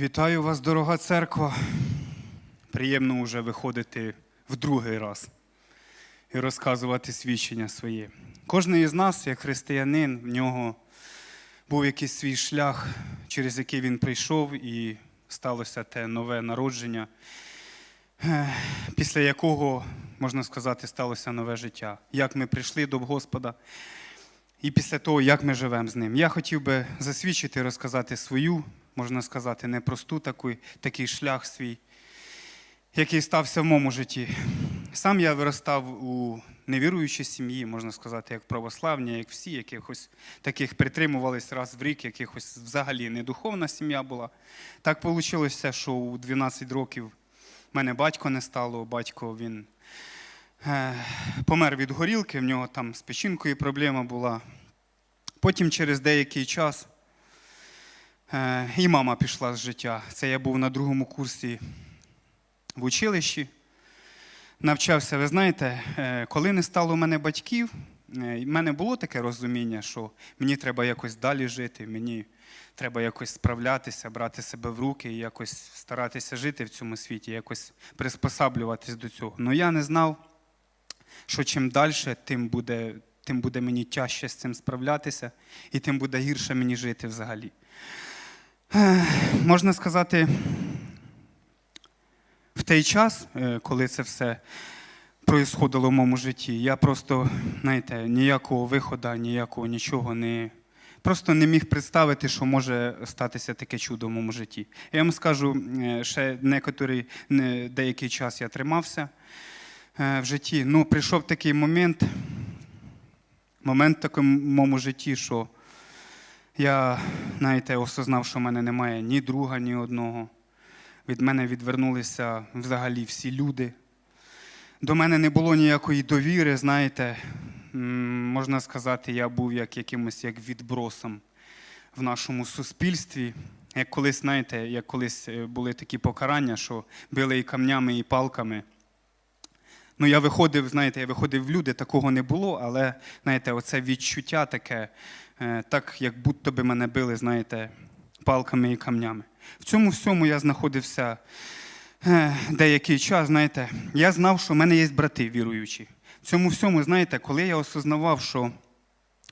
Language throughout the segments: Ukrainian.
Вітаю вас, дорога церква. Приємно вже виходити в другий раз і розказувати свідчення своє. Кожен із нас, як християнин, в нього був якийсь свій шлях, через який він прийшов, і сталося те нове народження, е, після якого, можна сказати, сталося нове життя. Як ми прийшли до Господа, і після того, як ми живемо з ним. Я хотів би засвідчити, розказати свою, можна сказати, непросту таку, такий шлях свій, який стався в моєму житті. Сам я виростав у невіруючій сім'ї, можна сказати, як православні, як всі, якихось таких притримувались раз в рік, якихось взагалі не духовна сім'я була. Так вийшло, що у 12 років в мене батько не стало, батько він помер від горілки, в нього там з печінкою проблема була. Потім через деякий час е, і мама пішла з життя. Це я був на другому курсі в училищі. Навчався, ви знаєте, е, коли не стало у мене батьків, е, в мене було таке розуміння, що мені треба якось далі жити, мені треба якось справлятися, брати себе в руки і якось старатися жити в цьому світі, якось приспосаблюватись до цього. Ну я не знав, що чим далі, тим буде, тим буде мені тяжче з цим справлятися, і тим буде гірше мені жити взагалі. Можна сказати, в той час, е, коли це все происходило в моєму житті, я просто, знаєте, ніякого виходу, ніякого нічого не. Просто не міг представити, що може статися таке чудо в моєму житті. Я вам скажу, е, ще деякий час я тримався в житті. Ну, прийшов такий момент, момент в такому житті, що я, знаєте, осознав, що в мене немає ні друга, ні одного. Від мене відвернулися взагалі всі люди. До мене не було ніякої довіри, знаєте, можна сказати, я був як якимось як відбросом в нашому суспільстві. Як колись, знаєте, як колись е, були такі покарання, що били і камнями, і палками. Ну, я виходив, знаєте, я виходив в люди, такого не було, але знаєте, оце відчуття таке, е, так як будто би мене били, знаєте, палками і камнями. В цьому всьому я знаходився е, деякий час, знаєте, я знав, що в мене є брати віруючі. В цьому всьому, знаєте, коли я осознавав, що,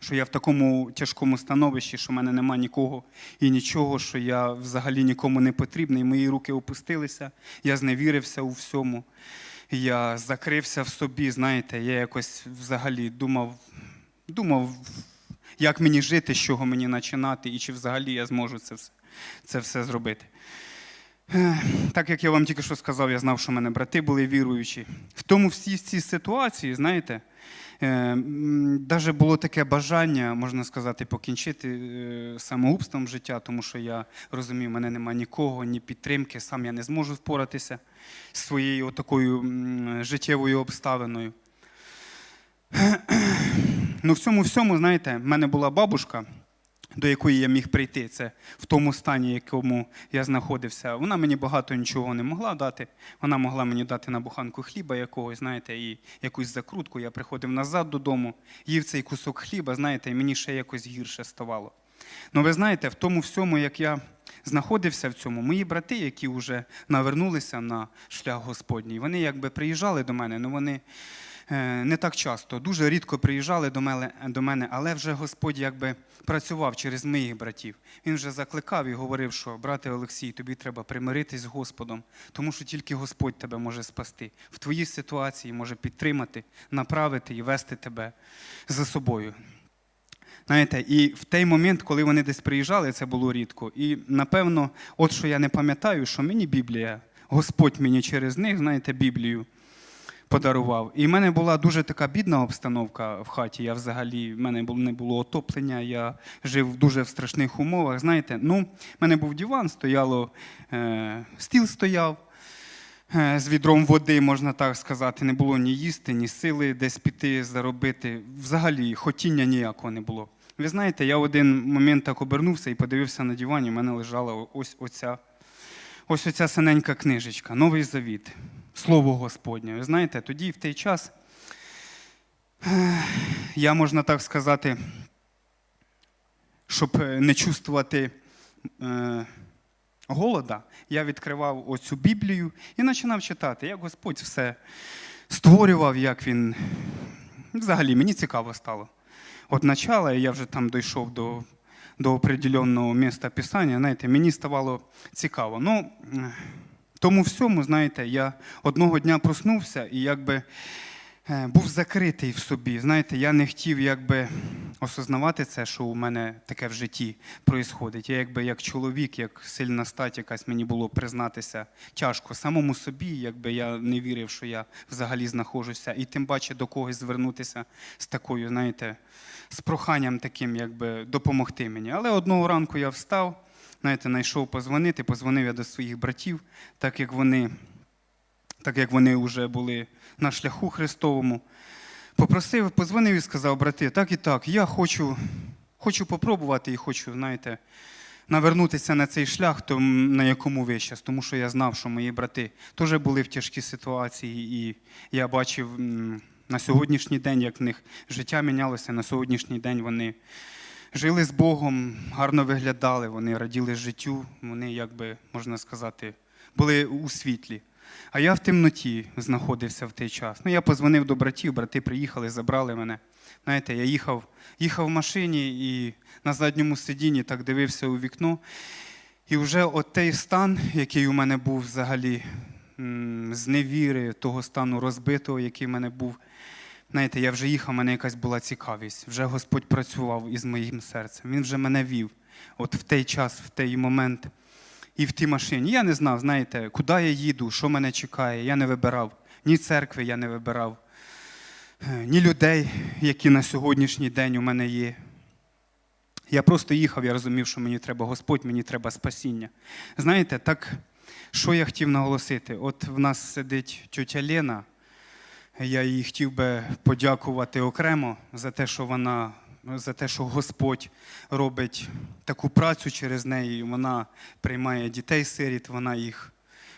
що я в такому тяжкому становищі, що в мене нема нікого і нічого, що я взагалі нікому не потрібний, мої руки опустилися, я зневірився у всьому. Я закрився в собі, знаєте, я якось взагалі думав, думав, як мені жити, з чого мені починати, і чи взагалі я зможу це все, це все зробити. Так як я вам тільки що сказав, я знав, що в мене брати були віруючі. В тому всій цій ситуації, знаєте, навіть було таке бажання, можна сказати, покінчити самоубством життя, тому що я розумів, в мене немає нікого, ні підтримки, сам я не зможу впоратися з своєю такою життєвою обставиною. Ну, в цьому всьому, знаєте, в мене була бабушка, до якої я міг прийти. Це в тому стані, в якому я знаходився. Вона мені багато нічого не могла дати. Вона могла мені дати на буханку хліба якогось, знаєте, і якусь закрутку. Я приходив назад додому, їв цей кусок хліба, знаєте, і мені ще якось гірше ставало. Ну, ви знаєте, в тому всьому, як я знаходився в цьому, мої брати, які вже навернулися на шлях Господній, вони якби приїжджали до мене, але вони не так часто, дуже рідко приїжджали до мене, до мене, але вже Господь якби працював через моїх братів. Він вже закликав і говорив, що брате Олексій, тобі треба примиритись з Господом, тому що тільки Господь тебе може спасти. В твоїй ситуації може підтримати, направити і вести тебе за собою. Знаєте, і в той момент, коли вони десь приїжджали, це було рідко. І напевно, от що я не пам'ятаю, що мені Біблія, Господь мені через них, знаєте, Біблію подарував. І в мене була дуже така бідна обстановка в хаті. Я взагалі, в мене не було отоплення, я жив дуже в страшних умовах. Знаєте, ну, в мене був диван, стояло, е, стіл стояв. Е, З відром води, можна так сказати, не було ні їсти, ні сили десь піти, заробити. Взагалі хотіння ніякого не було. Ви знаєте, я один момент так обернувся і подивився на дивані, в мене лежала ось оця, ось оця синенька книжечка, Новий Завіт, Слово Господнє. Ви знаєте, тоді в той час, я можна так сказати, щоб е, не чувствувати е, голода, я відкривав оцю Біблію і починав читати, як Господь все створював, як він. Взагалі, мені цікаво стало. От начала, я вже там дійшов до, до определенного міста Писання, знаєте, мені ставало цікаво. Ну, тому всьому, знаєте, я одного дня проснувся і якби е, був закритий в собі. Знаєте, я не хотів якби осознавати це, що у мене таке в житті проїсходить. Я якби як чоловік, як сильна стать якась мені було признатися тяжко самому собі, якби я не вірив, що я взагалі знаходжуся, і тим паче до когось звернутися з такою, знаєте, з проханням таким, якби допомогти мені. Але одного ранку я встав, знаєте, знайшов позвонити, позвонив я до своїх братів, так як вони, так як вони вже були на шляху Христовому. Попросив, позвонив і сказав, брати, так і так, я хочу, хочу попробувати і хочу, знаєте, навернутися на цей шлях, то, на якому ви зараз, тому що я знав, що мої брати теж були в тяжкій ситуації, і я бачив на сьогоднішній день, як в них життя мінялося, на сьогоднішній день вони жили з Богом, гарно виглядали, вони раділи життю, вони, якби, можна сказати, були у світлі. А я в темноті знаходився в той час. Ну, я позвонив до братів, брати приїхали, забрали мене. Знаєте, я їхав, їхав в машині і на задньому сидінні так дивився у вікно. І вже от той стан, який у мене був взагалі, з невіри, того стану розбитого, який в мене був. Знаєте, я вже їхав, у мене якась була цікавість. Вже Господь працював із моїм серцем. Він вже мене вів. От в той час, в той момент і в тій машині. Я не знав, знаєте, куди я їду, що мене чекає. Я не вибирав. Ні церкви я не вибирав, е, ні людей, які на сьогоднішній день у мене є. Я просто їхав, я розумів, що мені треба Господь, мені треба спасіння. Знаєте, так, що я хотів наголосити? От в нас сидить тьотя Лена. Я їй хотів би подякувати окремо за те, що вона, за те, що Господь робить таку працю через неї. Вона приймає дітей-сиріт, вона їх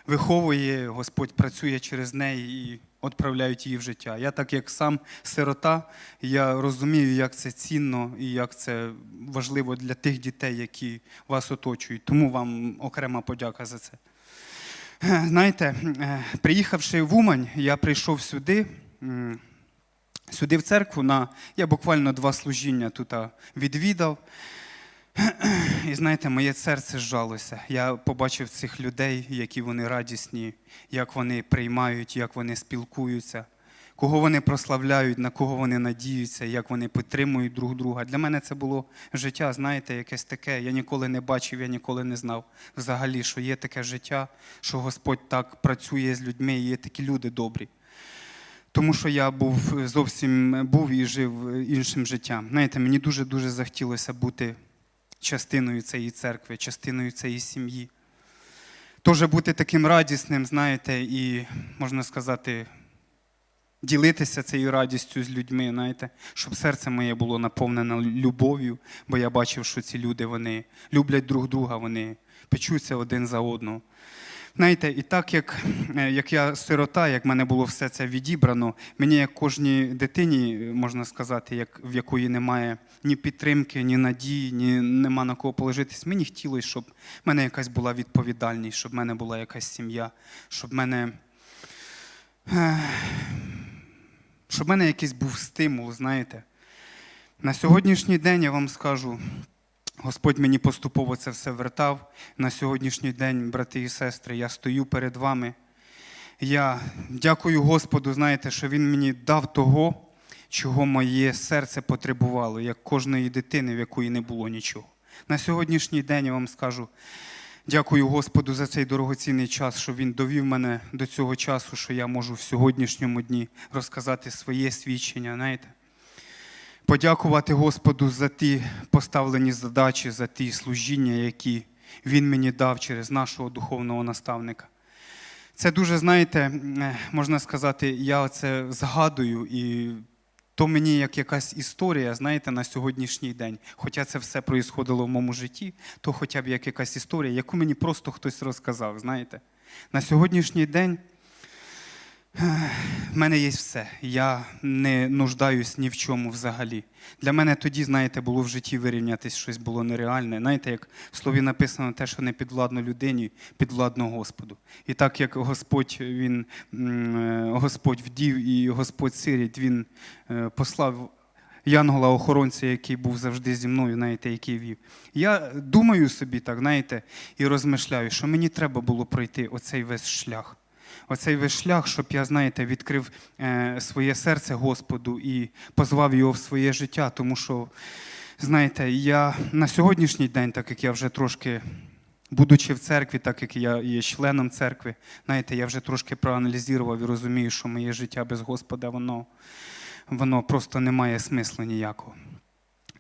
виховує, Господь працює через неї і відправляють її в життя. Я так як сам сирота, я розумію, як це цінно і як це важливо для тих дітей, які вас оточують. Тому вам окрема подяка за це. Знаєте, е, приїхавши в Умань, я прийшов сюди, сюди в церкву. На, я буквально два служіння тут відвідав. І знаєте, моє серце зжалося. Я побачив цих людей, які вони радісні, як вони приймають, як вони спілкуються, кого вони прославляють, на кого вони надіються, як вони підтримують друг друга. Для мене це було життя, знаєте, якесь таке. Я ніколи не бачив, я ніколи не знав взагалі, що є таке життя, що Господь так працює з людьми, і є такі люди добрі. Тому що я був зовсім був і жив іншим життям. Знаєте, мені дуже-дуже захотілося бути частиною цієї церкви, частиною цієї сім'ї. Теж бути таким радісним, знаєте, і, можна сказати, ділитися цією радістю з людьми, знаєте, щоб серце моє було наповнене любов'ю, бо я бачив, що ці люди вони люблять друг друга, вони печуться один за одного. Знаєте, і так як, е, як я сирота, як мене було все це відібрано, мені, як кожній дитині, можна сказати, як, в якої немає ні підтримки, ні надії, ні нема на кого положитись, мені хотілося, щоб в мене якась була відповідальність, щоб в мене була якась сім'я, щоб в мене. Щоб в мене якийсь був стимул, знаєте. На сьогоднішній день я вам скажу, Господь мені поступово це все вертав. На сьогоднішній день, брати і сестри, я стою перед вами. Я дякую Господу, знаєте, що Він мені дав того, чого моє серце потребувало, як кожної дитини, в якої не було нічого. На сьогоднішній день я вам скажу, дякую Господу за цей дорогоцінний час, що Він довів мене до цього часу, що я можу в сьогоднішньому дні розказати своє свідчення. знаєте. Подякувати Господу за ті поставлені задачі, за ті служіння, які Він мені дав через нашого духовного наставника. Це дуже, знаєте, е, можна сказати, я це згадую, і то мені як якась історія, знаєте, на сьогоднішній день. Хоча це все проїсходило в моєму житті, то хоча б як якась історія, яку мені просто хтось розказав, знаєте. На сьогоднішній день В мене є все. Я не нуждаюсь ні в чому взагалі. Для мене тоді, знаєте, було в житті вирівнятись щось було нереальне. Знаєте, як в слові написано те, що не підвладно людині, підвладно Господу. І так як Господь він е, Господь вдів і Господь сиріт, він е, послав. Янгола охоронця, який був завжди зі мною, знаєте, який вів. Я думаю собі так, знаєте, і розмишляю, що мені треба було пройти оцей весь шлях. Оцей весь шлях, щоб я, знаєте, відкрив е, своє серце Господу і позвав його в своє життя. Тому що, знаєте, я на сьогоднішній день, так як я вже трошки, будучи в церкві, так як я є членом церкви, знаєте, я вже трошки проаналізував і розумію, що моє життя без Господа, воно, воно просто не має смислу ніякого.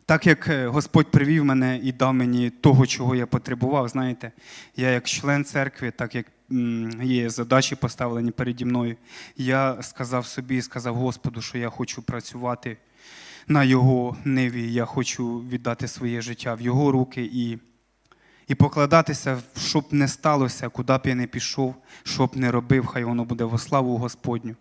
Так як е, Господь привів мене і дав мені того, чого я потребував, знаєте, я як член церкви, так як є задачі поставлені переді мною, я сказав собі, сказав Господу, що я хочу працювати на Його ниві, я хочу віддати своє життя в Його руки і, і покладатися, щоб не сталося, куди б я не пішов, що б не робив, хай воно буде во славу Господню.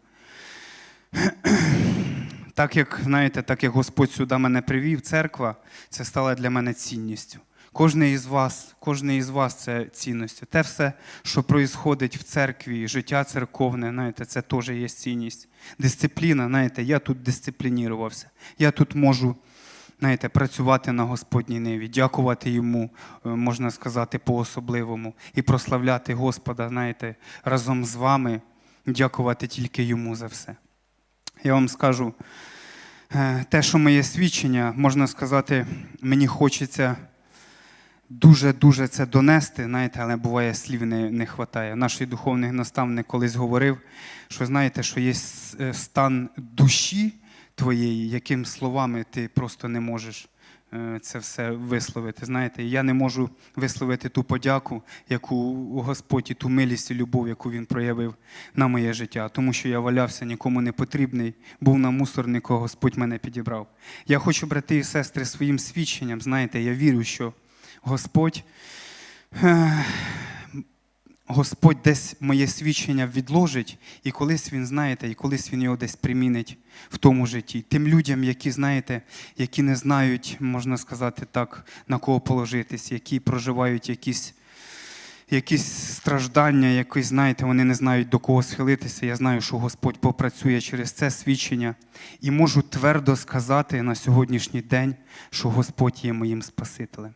Так як знаєте, так як Господь сюди мене привів, церква, це стало для мене цінністю. Кожний із вас, кожний із вас це цінністю. Те все, що відбувається в церкві, життя церковне, знаєте, це теж є цінність. Дисципліна, знаєте, я тут дисциплінірувався. Я тут можу, знаєте, працювати на Господній ниві, дякувати йому, е, можна сказати, по-особливому, і прославляти Господа, знаєте, разом з вами, дякувати тільки йому за все. Я вам скажу, е, те, що моє свідчення, можна сказати, мені хочеться дуже-дуже це донести, знаєте, але буває слів не, не вистачає. Наш духовний наставник колись говорив, що знаєте, що є е, стан душі твоєї, яким словами ти просто не можеш е, це все висловити. Знаєте, я не можу висловити ту подяку, яку Господь і ту милість і любов, яку він проявив на моє життя, тому що я валявся нікому не потрібний, був на мусорнику, Господь мене підібрав. Я хочу, брати і сестри, своїм свідченням, знаєте, я вірю, що Господь. Господь десь моє свідчення відложить, і колись він, знаєте, і колись він його десь примінить в тому житті. Тим людям, які, знаєте, які не знають, можна сказати так, на кого положитись, які проживають якісь, якісь страждання, якісь, знаєте, вони не знають до кого схилитися. Я знаю, що Господь попрацює через це свідчення. І можу твердо сказати на сьогоднішній день, що Господь є моїм Спасителем.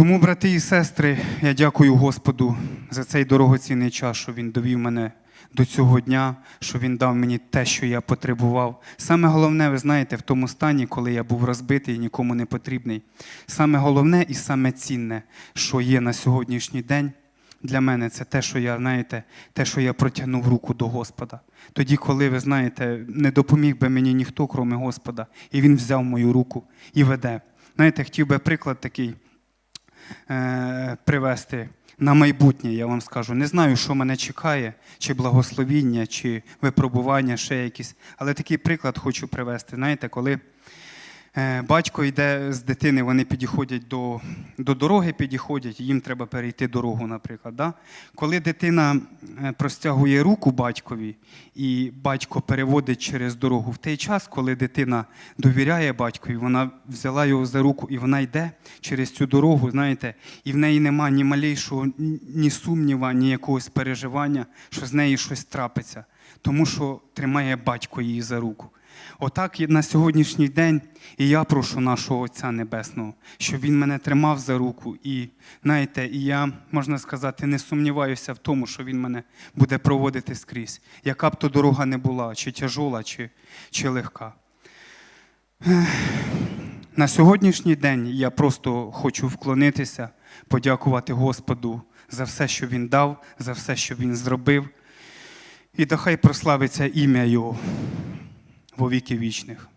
Тому, брати і сестри, я дякую Господу за цей дорогоцінний час, що Він довів мене до цього дня, що Він дав мені те, що я потребував. Саме головне, ви знаєте, в тому стані, коли я був розбитий і нікому не потрібний. Саме головне і саме цінне, що є на сьогоднішній день. Для мене це те, що я, знаєте, те, що я протягнув руку до Господа. Тоді, коли, ви знаєте, не допоміг би мені ніхто, крім Господа, і Він взяв мою руку і веде. Знаєте, хотів би приклад такий привести на майбутнє, я вам скажу. Не знаю, що мене чекає, чи благословіння, чи випробування, ще якісь. Але такий приклад хочу привести. Знаєте, коли е, батько йде з дитини, вони підходять до, до дороги, підходять, їм треба перейти дорогу, наприклад. Да? Коли дитина е, простягує руку батькові, і батько переводить через дорогу в той час, коли дитина довіряє батькові, вона взяла його за руку і вона йде через цю дорогу, знаєте, і в неї нема ні малейшого ні- ні сумніва, ні якогось переживання, що з нею щось трапиться, тому що тримає батько її за руку. Отак на сьогоднішній день і я прошу нашого Отця Небесного, щоб він мене тримав за руку. І знаєте, і я, можна сказати, не сумніваюся в тому, що він мене буде проводити скрізь, яка б то дорога не була, чи тяжола, чи, чи легка. На сьогоднішній день я просто хочу вклонитися, подякувати Господу за все, що Він дав, за все, що Він зробив. І да хай прославиться ім'я Його во віки вічних.